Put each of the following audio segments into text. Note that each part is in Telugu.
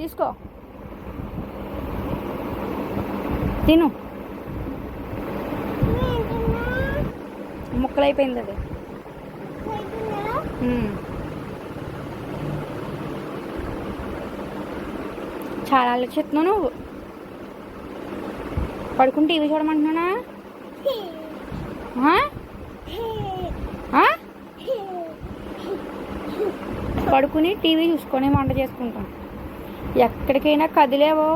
తీసుకో. తిను. ముక్కలు అయిపోయింది అది. చాలా ఆలోచిస్తున్నావు నువ్వు. పడుకుని టీవీ చూడమంటున్నానా? పడుకుని టీవీ చూసుకొని వంట చేసుకుంటాం. ఎక్కడికైనా కదిలేవో?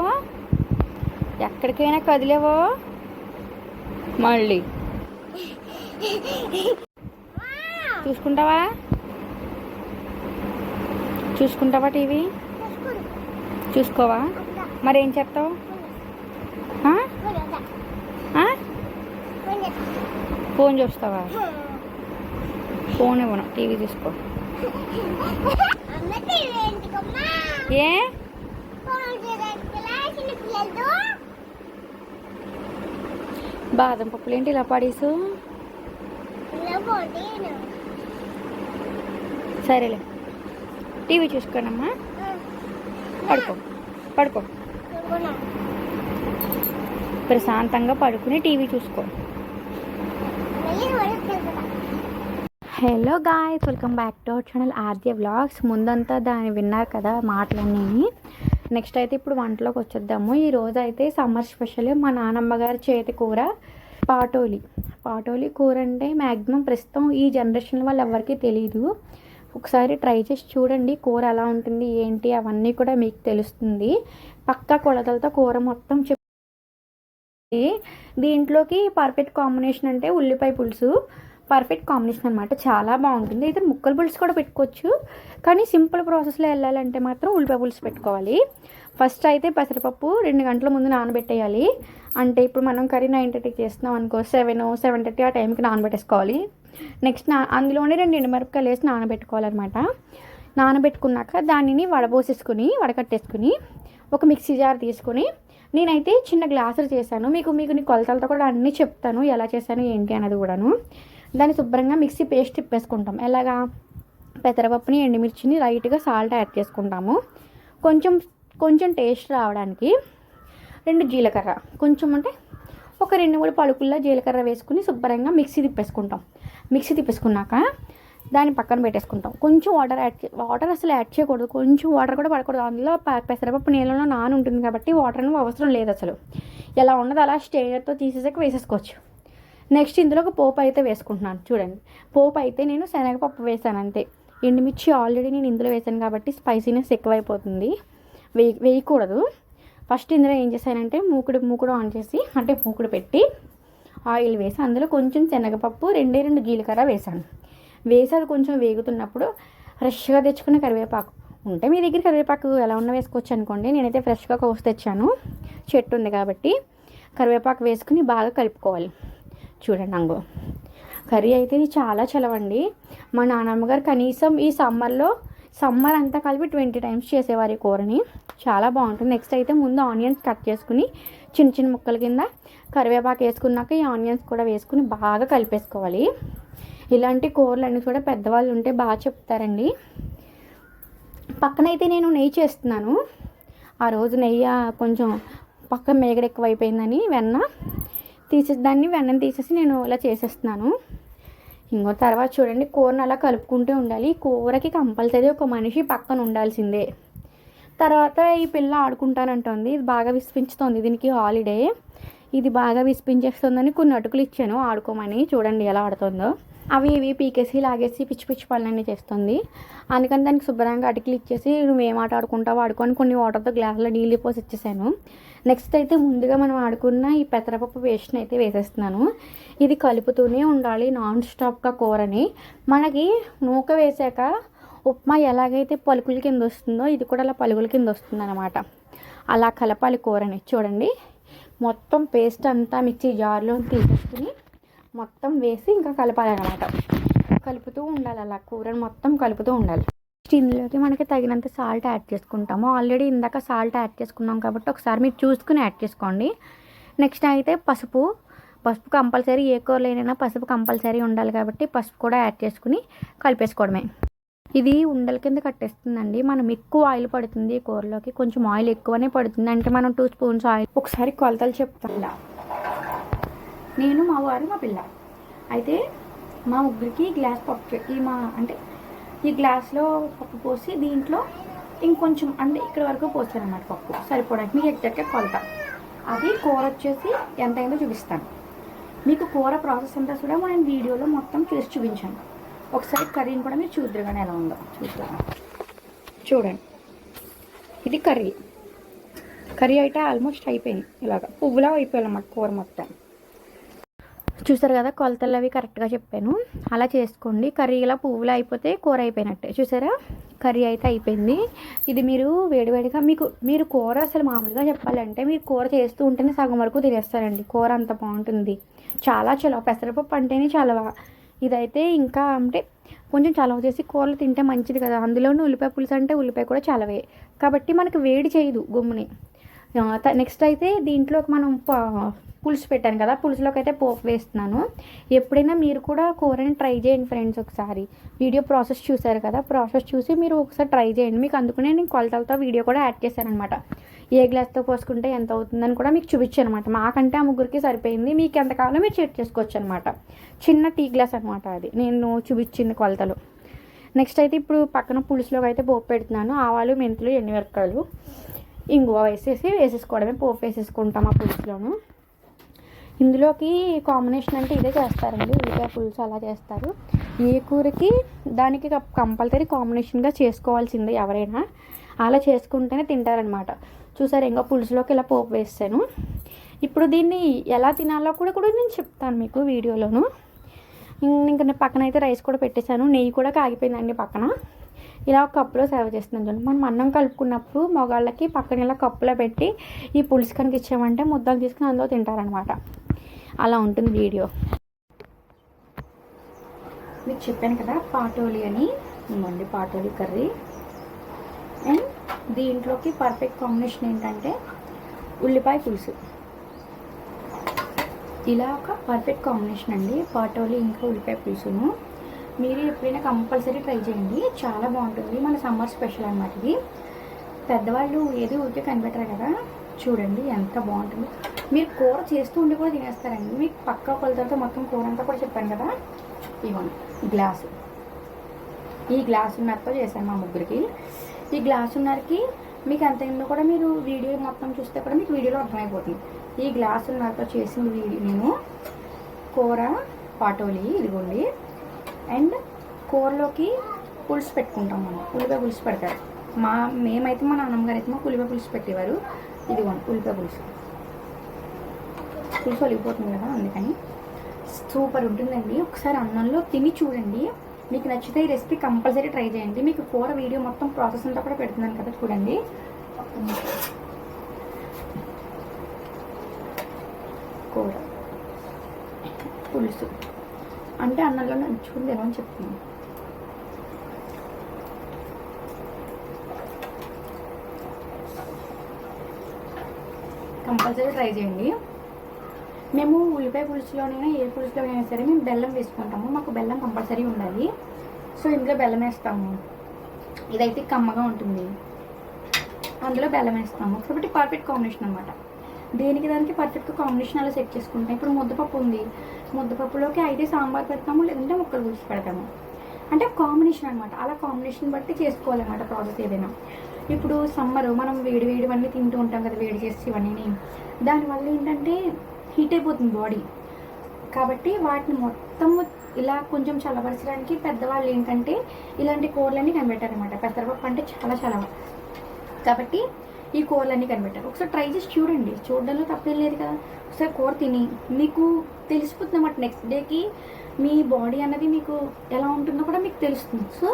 ఎక్కడికైనా కదిలేవో? మళ్ళీ. చూసుకుంటావా? చూసుకుంటావా టీవీ? చూసుకోవా? మరి ఏం చేస్తావు? ఫోన్ చూస్తావా? ఫోన్ ఇవ్వను. టీవీ చూసుకో ఏ? బాదం పప్పులు ఏంటి ఇలా పడేసు? సరేలే. టీవీ చూసుకోనమ్మా. పడుకో. పడుకో. ప్రశాంతంగా పడుకుని టీవీ చూసుకో. Hello guys welcome back to our channel Aadya vlogs. ముందంతా దాన్ని విన్నారు కదా మాటలన్నీ. నెక్స్ట్ అయితే ఇప్పుడు వంటలోకి వచ్చేద్దాము. ఈ రోజు అయితే సమ్మర్ స్పెషల్ మా నానమ్మ గారి చేతి కూర పాటోలి. పాటోలి కూర అంటే మ్యాక్సిమం ప్రస్తుతం ఈ జనరేషన్ వాళ్ళు ఎవరికీ తెలియదు ఒకసారి ట్రై చేసి చూడండి కూర ఎలా ఉంటుంది ఏంటి అవన్నీ కూడా మీకు తెలుస్తుంది. పక్క కొలతలతో కూర మొత్తం చెప్ దీంట్లోకి పర్ఫెక్ట్ కాంబినేషన్ అంటే ఉల్లిపాయ పులుసు పర్ఫెక్ట్ కాంబినేషన్ అనమాట చాలా బాగుంటుంది. అయితే ముక్కలు పులుసు కూడా పెట్టుకోవచ్చు. కానీ సింపుల్ ప్రాసెస్లో వెళ్ళాలంటే మాత్రం ఉల్లిపాయ పులుసు పెట్టుకోవాలి. ఫస్ట్ అయితే పెసరపప్పు రెండు గంటల ముందు నానబెట్టేయాలి. అంటే ఇప్పుడు మనం కర్రీ నైన్ థర్టీకి చేస్తున్నాం అనుకో సెవెన్ సెవెన్ థర్టీ ఆ టైంకి నానబెట్టేసుకోవాలి. నెక్స్ట్ నా అందులోనే రెండు ఎండుమిరపకాయలు వేసి నానబెట్టుకోవాలన్నమాట. నానబెట్టుకున్నాక దానిని వడబోసేసుకుని వడకట్టేసుకుని ఒక మిక్సీ జార్ తీసుకొని నేనైతే చిన్న గ్లాసులు చేశాను. మీకు మీకు నీ కొలతలతో కూడా అన్నీ చెప్తాను. ఎలా చేశాను ఏంటి అనేది కూడాను. దాన్ని శుభ్రంగా మిక్సీ పేస్ట్ తిప్పేసుకుంటాం. ఎలాగా? పెసరపప్పుని ఎండుమిర్చిని లైట్గా సాల్ట్ యాడ్ చేసుకుంటాము. కొంచెం కొంచెం టేస్ట్ రావడానికి రెండు జీలకర్ర. కొంచెం అంటే ఒక రెండు మూడు పలుకుల్లో జీలకర్ర వేసుకుని శుభ్రంగా మిక్సీ తిప్పేసుకుంటాం. మిక్సీ తిప్పేసుకున్నాక దాన్ని పక్కన పెట్టేసుకుంటాం. కొంచెం వాటర్ యాడ్ వాటర్ అసలు యాడ్ చేయకూడదు. కొంచెం వాటర్ కూడా పడకూడదు. అందులో ప- పెసరపప్పు నీళ్ళలో నాన ఉంటుంది కాబట్టి వాటర్ అవసరం లేదు అసలు. ఎలా ఉన్నది అలా స్టేయర్తో తీసేసాక వేసేసుకోవచ్చు. నెక్స్ట్ ఇందులో ఒక పోపు అయితే వేసుకుంటున్నాను. చూడండి. పోపు అయితే నేను శనగపప్పు వేసాను అంతే. ఎండుమిర్చి ఆల్రెడీ నేను ఇందులో వేసాను కాబట్టి స్పైసీనెస్ ఎక్కువైపోతుంది. వేయ వేయకూడదు. ఫస్ట్ ఇందులో ఏం చేశానంటే మూకుడు మూకుడు ఆన్ చేసి అంటే మూకుడు పెట్టి ఆయిల్ వేసి అందులో కొంచెం శనగపప్పు రెండే రెండు జీలకర్ర వేసాను. వేసి అది కొంచెం వేగుతున్నప్పుడు ఫ్రెష్గా తెచ్చుకున్న కరివేపాకు ఉంటే మీ దగ్గర కరివేపాకు ఎలా ఉన్నా వేసుకోవచ్చు అనుకోండి. నేనైతే ఫ్రెష్గా కోసి తెచ్చాను. చెట్టు ఉంది కాబట్టి కరివేపాకు వేసుకుని బాగా కలుపుకోవాలి. చూడండి అంగో. కర్రీ అయితే ఇది చాలా చలవండి. మా నాన్నమ్మ గారు కనీసం ఈ సమ్మర్లో సమ్మర్ అంతా కలిపి ట్వంటీ టైమ్స్ చేసేవారు ఈ కూరని. చాలా బాగుంటుంది. నెక్స్ట్ అయితే ముందు ఆనియన్స్ కట్ చేసుకుని చిన్న చిన్న ముక్కల కింద కరివేపాకు వేసుకున్నాక ఈ ఆనియన్స్ కూడా వేసుకుని బాగా కలిపేసుకోవాలి. ఇలాంటి కూరలు అన్నీ కూడా పెద్దవాళ్ళు ఉంటే బాగా చెప్తారండి. పక్కనైతే నేను నెయ్యి చేస్తున్నాను. ఆ రోజు నెయ్యి కొంచెం పక్క మేగడ ఎక్కువ అయిపోయిందని వెన్న. తీసే దాన్ని వెన్నను తీసేసి నేను ఇలా చేసేస్తున్నాను. ఇంకో తర్వాత చూడండి కూరను అలా కలుపుకుంటూ ఉండాలి. ఈ కూరకి కంపల్సరీ ఒక మనిషి పక్కన ఉండాల్సిందే. తర్వాత ఈ పిల్ల ఆడుకుంటానంటుంది. ఇది బాగా విసిపించుతుంది. దీనికి హాలిడే ఇది బాగా విసిపించేస్తుందని కొన్ని అటుకులు ఇచ్చాను. ఆడుకోమని చూడండి ఎలా ఆడుతుందో. అవి ఇవి పీకేసి లాగేసి పిచ్చి పిచ్చి పనులన్నీ చేస్తుంది. అందుకని దానికి శుభ్రంగా అటుకులు ఇచ్చేసి నువ్వు ఏం ఆట ఆడుకుంటావు ఆడుకొని కొన్ని వాటర్తో గ్లాసులో నీళ్ళు పోసి ఇచ్చేసాను. నెక్స్ట్ అయితే ముందుగా మనం ఆడుకున్న ఈ పెసరపప్పు పేస్ట్ని అయితే వేసేస్తున్నాను. ఇది కలుపుతూనే ఉండాలి నాన్ స్టాప్గా కూరని. మనకి నూక వేసాక ఉప్మా ఎలాగైతే పలుకుల కింద వస్తుందో ఇది కూడా అలా పలుకుల కింద వస్తుంది అనమాట అలా కలపాలి కూరని. చూడండి మొత్తం పేస్ట్ అంతా మిక్సీ జార్లో తీసేసుకుని మొత్తం వేసి ఇంకా కలపాలన్నమాట. కలుపుతూ ఉండాలి అలా కూరని మొత్తం కలుపుతూ ఉండాలి. నెక్స్ట్ ఇందులోకి మనకి తగినంత సాల్ట్ యాడ్ చేసుకుంటాము. ఆల్రెడీ ఇందాక సాల్ట్ యాడ్ చేసుకున్నాం కాబట్టి ఒకసారి మీరు చూసుకుని యాడ్ చేసుకోండి. నెక్స్ట్ అయితే పసుపు. పసుపు కంపల్సరీ ఏ కూరలో అయినా పసుపు కంపల్సరీ ఉండాలి కాబట్టి పసుపు కూడా యాడ్ చేసుకుని కలిపేసుకోవడమే. ఇది ఉండల కింద కట్టేస్తుందండి. మనం ఎక్కువ ఆయిల్ పడుతుంది ఈ కూరలోకి. కొంచెం ఆయిల్ ఎక్కువనే పడుతుంది. అంటే మనం టూ స్పూన్స్ ఆయిల్ ఒకసారి కొలతలు చెప్తాం నేను మా వారు మా పిల్ల. అయితే మా ముగ్గురికి గ్లాస్ పప్పు ఈ మా అంటే ఈ గ్లాస్లో పప్పు పోసి దీంట్లో ఇంకొంచెం అంటే ఇక్కడ వరకు పోస్తారన్నమాట పప్పు. సరిపోవడానికి మీకు ఎగ్జాక్ట్గా కొలత. అది కూర వచ్చేసి ఎంత అయిందో చూపిస్తాను. మీకు కూర ప్రాసెస్ అంతా కూడా నేను వీడియోలో మొత్తం చేసి చూపించాను. ఒకసారి కర్రీని కూడా మీరు చూద్దరు కానీ ఎలా ఉందో. చూద్దాం. చూడండి. ఇది కర్రీ. కర్రీ అయితే ఆల్మోస్ట్ అయిపోయింది. ఇలాగ పువ్వులా అయిపోయాయి అన్నమాట కూర మొత్తం. చూసారు కదా కొలతలు అవి కరెక్ట్గా చెప్పాను. అలా చేసుకోండి. కర్రీ ఇలా పువ్వులు అయిపోతే కూర అయిపోయినట్టే. చూసారా? కర్రీ అయితే అయిపోయింది. ఇది మీరు వేడివేడిగా మీకు మీరు కూర అసలు మామూలుగా చెప్పాలంటే మీరు కూర చేస్తూ ఉంటేనే సగం వరకు తినేస్తారండి. కూర అంత బాగుంటుంది. చాలా చలవ పెసరపప్పు అంటేనే చలవ. ఇదైతే ఇంకా అంటే కొంచెం చలవ చేసి కూరలు తింటే మంచిది కదా. అందులోనూ ఉల్లిపాయ పులుసు అంటే ఉల్లిపాయ కూడా చలవే. కాబట్టి మనకు వేడి చేయదు గుమ్ముని. నెక్స్ట్ అయితే దీంట్లో మనం పులుసు పెట్టాను కదా పులుసులోకి అయితే పోపు వేస్తున్నాను. ఎప్పుడైనా మీరు కూడా కూరని ట్రై చేయండి ఫ్రెండ్స్ ఒకసారి. వీడియో ప్రాసెస్ చూసారు కదా ప్రాసెస్ చూసి మీరు ఒకసారి ట్రై చేయండి. మీకు అందుకనే నేను కొలతలతో వీడియో కూడా యాడ్ చేశానమాట అనమాట ఏ గ్లాస్తో పోసుకుంటే ఎంత అవుతుందని కూడా మీకు చూపించాను అనమాట మాకంటే ఆ ముగ్గురికి సరిపోయింది. మీకు ఎంత కావాలో మీరు చెక్ చేసుకోవచ్చు అనమాట చిన్న టీ గ్లాస్ అనమాట అది. నేను చూపించింది కొలతలు. నెక్స్ట్ అయితే ఇప్పుడు పక్కన పులుసులోకి అయితే పోపు పెడుతున్నాను. ఆవాలు మెంతులు ఎండుమిరపకాయలు ఇంగువ వేసేసి వేసేసుకోవడమే. పోపు వేసేసుకుంటాం ఆ పులుసులోను. ఇందులోకి కాంబినేషన్ అంటే ఇదే చేస్తారండి. ఉల్లిపాయ పులుసు అలా చేస్తారు. ఏ కూరకి దానికి కంపల్సరీ కాంబినేషన్గా చేసుకోవాల్సిందే ఎవరైనా. అలా చేసుకుంటేనే తింటారనమాట చూసారు ఇంకా పులుసులోకి ఇలా పోపు వేస్తాను ఇప్పుడు దీన్ని ఎలా తినాలో కూడా కూడా నేను చెప్తాను మీకు వీడియోలోను. ఇంకా నేను పక్కన అయితే రైస్ కూడా పెట్టేశాను. నెయ్యి కూడా కాగిపోయిందండి పక్కన. ఇలా ఒక కప్పులో సర్వ్ చేస్తున్నాను చూడండి. మనం అన్నం కలుపుకున్నప్పుడు మగాళ్ళకి పక్కన ఇలా కప్పులో పెట్టి ఈ పులుసు కనుక ఇచ్చామంటే ముద్దలు తీసుకుని అందులో తింటారనమాట అలా ఉంటుంది వీడియో. మీకు చెప్పాను కదా పాటోలి అని. ఇవ్వండి పాటోలి కర్రీ. అండ్ దీంట్లోకి పర్ఫెక్ట్ కాంబినేషన్ ఏంటంటే ఉల్లిపాయ పులుసు. ఇలా ఒక పర్ఫెక్ట్ కాంబినేషన్ అండి పాటోలి ఇంకా ఉల్లిపాయ పులుసును. మీరు ఎప్పుడైనా కంపల్సరీ ట్రై చేయండి చాలా బాగుంటుంది. మన సమ్మర్ స్పెషల్ అనమాట ఇది. పెద్దవాళ్ళు ఏది ఊరికే కనిపెట్టరు కదా. చూడండి ఎంత బాగుంటుంది. మీరు కూర చేస్తూ ఉండి కూడా తినేస్తారండి. మీకు పక్క కొలతలతో మొత్తం కూర అంతా కూడా చెప్పాను కదా? ఇవ్వండి గ్లాసు. ఈ గ్లాసున్నరతో చేశాను మా ముగ్గురికి. ఈ గ్లాసున్నరకి మీకు ఎంత అయిందో కూడా మీరు వీడియో మొత్తం చూస్తే కూడా మీకు వీడియోలో అర్థమైపోతుంది. ఈ గ్లాసున్నరతో చేసిన వీడియో నేను కూర పాటోలి ఇదిగోండి. అండ్ కూరలోకి పులుసు పెట్టుకుంటాం మనం. ఉల్లిపాయ పులుసు పెడతారు. మా మేమైతే మా నాన్నమ్మగారు అయితే మాకు ఉల్లిపాయ పులుసు పెట్టేవారు. ఇదిగోండి ఉల్లిపాయ పులుసు. పులుసు ఒలిగిపోతుంది కదా అందుకని సూపర్ ఉంటుందండి. ఒకసారి అన్నంలో తిని చూడండి. మీకు నచ్చితే ఈ రెసిపీ కంపల్సరీ ట్రై చేయండి. మీకు కూర వీడియో మొత్తం ప్రాసెస్ అంతా కూడా పెడుతున్నాను కదా చూడండి. కూర. పులుసు. అంటే అన్నంలో నంచుకుని తినమని చెప్తున్నాను. కంపల్సరీ ట్రై చేయండి. మేము ఉల్లిపాయ పులుసులోనైనా ఏ పులుసులోనైనా సరే మేము బెల్లం వేసుకుంటాము. మాకు బెల్లం కంపల్సరీ ఉండాలి. సో ఇందులో బెల్లం వేస్తాము. ఇదైతే కమ్మగా ఉంటుంది. అందులో బెల్లం వేస్తాము. కాబట్టి పర్ఫెక్ట్ కాంబినేషన్ అనమాట దేనికి దానికి పర్ఫెక్ట్ కాంబినేషన్ అలా సెట్ చేసుకుంటాం ఇప్పుడు ముద్దపప్పు ఉంది. ముద్దపప్పులోకి అయితే సాంబార్ పెడతాము లేదంటే ముక్కలు పులుసు పెడతాము. అంటే కాంబినేషన్ అనమాట అలా కాంబినేషన్ బట్టి చేసుకోవాలన్నమాట ప్రాసెస్ ఏదైనా. ఇప్పుడు సమ్మర్ మనం వేడి వేడివన్నీ తింటూ ఉంటాం కదా వేడి చేసి ఇవన్నీ దానివల్ల ఏంటంటే హీట్ అయిపోతుంది బాడీ కాబట్టి వాటిని మొత్తం ఇలా కొంచెం చల్లబరచడానికి పెద్దవాళ్ళు ఏంటంటే ఇలాంటి కూరలన్నీ కనిపెట్టారనమాట పెసరపప్పు అంటే చాలా చాలా కాబట్టి ఈ కూరలన్నీ కనిపెట్టారు. ఒకసారి ట్రై చేసి చూడండి. చూడడంలో తప్పేం లేదు కదా. ఒకసారి కూర తిని మీకు తెలిసిపోతుంది అన్నమాట నెక్స్ట్ డేకి మీ బాడీ అన్నది మీకు ఎలా ఉంటుందో కూడా మీకు తెలుస్తుంది. సో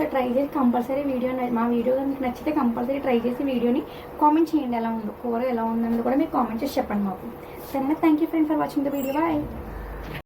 ఒకసారి ట్రై చేసి కంపల్సరీ వీడియో మా వీడియో మీకు నచ్చితే కంపల్సరీ ట్రై చేసి వీడియోని కామెంట్ చేయండి. ఎలా ఉందో కూర ఎలా ఉందన్నది కూడా మీరు కామెంట్ చేసి చెప్పండి మాకు. సరేనా? Thank you friend for watching the video bye